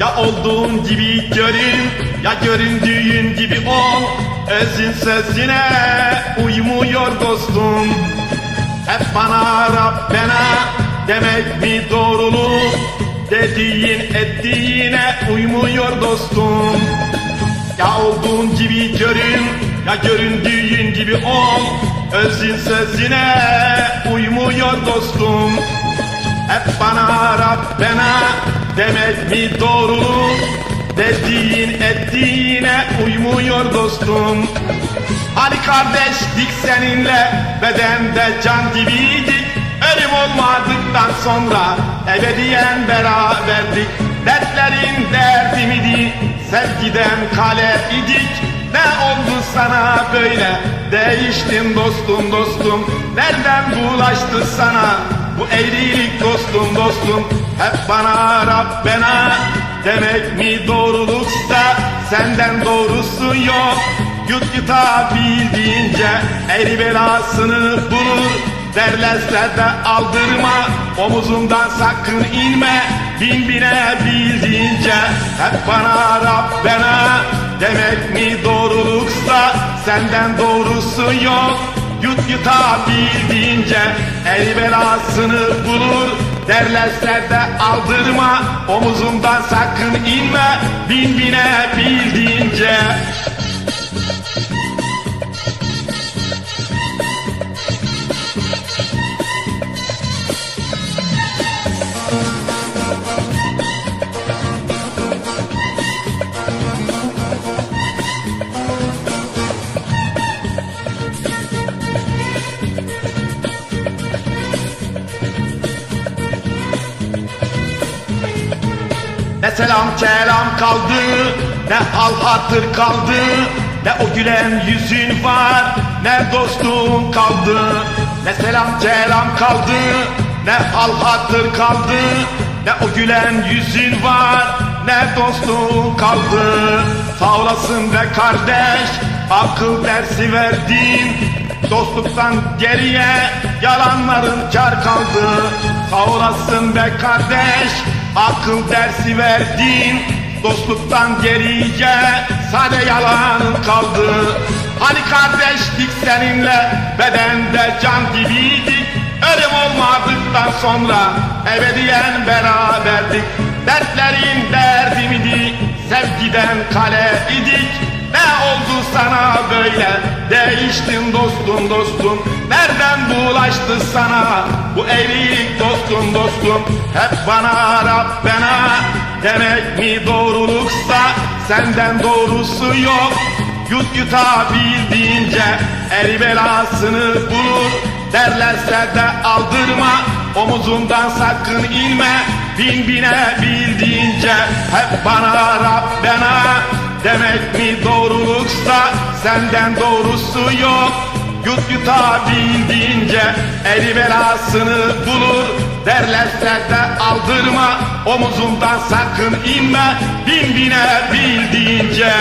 Ya olduğun gibi görün ya göründüğün gibi ol. Özün sözüne uymuyor dostum. Hep bana Rabbena demek mi doğruluk? Dediğin ettiğine uymuyor dostum. Ya olduğun gibi görün ya göründüğün gibi ol. Özün sözüne uymuyor dostum. Hep bana Rabbena demek mi doğruluk Dediğin ettiğine uymuyor dostum. Hani kardeşlik seninle bedende can gibiydik. Ölüm olmadıktan sonra ebediyen beraberdik. Dertlerin derdimidi sevgiden kale idik. Ne oldu sana böyle? Değiştin dostum dostum. Nereden bulaştı sana bu eğrilik dostum dostum hep bana Rabbena demek mi doğruluksa senden doğrusu yok. Yut yutabildiğince eri belasını bulur Derlerse de aldırma. Omuzumdan sakın inme Bin bine bildiğince hep bana Rabbena Demek mi doğruluksa senden doğrusu yok. Yut yutabildiğince el belasını bulur Derlerse de aldırma. Omuzumdan sakın inme Bin bine bildiğince Ne selam kelam kaldı Ne hal hatır kaldı Ne o gülen yüzün var Ne dostluğun kaldı. Ne selam kelam kaldı Ne hal hatır kaldı Ne o gülen yüzün var Ne dostluğun kaldı. Sağ olasın be kardeş Akıl dersi verdin. Dostluktan geriye yalanların kar kaldı. Sağ olasın be kardeş Akıl dersi verdin Dostluktan geriye sade yalanın kaldı. Hani kardeşlik seninle bedende can gibiydik Ölüm olmadıktan sonra ebediyen beraberdik. Dertlerin derdimidi sevgiden kale idik. Ne böyle Değiştin dostum dostum. Nereden bulaştı sana Bu eğrilik dostum dostum? Hep bana Rabbena Demek mi doğruluksa Senden doğrusu yok? Yut yutabildiğince El belasını bulur Derlerse de aldırma Omuzumdan sakın inme. Bin bine bildiğince Hep bana Rabbena Demek mi doğruluksa senden doğrusu yok. Yut yutabildiğince eli belasını bulur. Derlerse de aldırma omuzumdan sakın inme. Bin bine bildiğince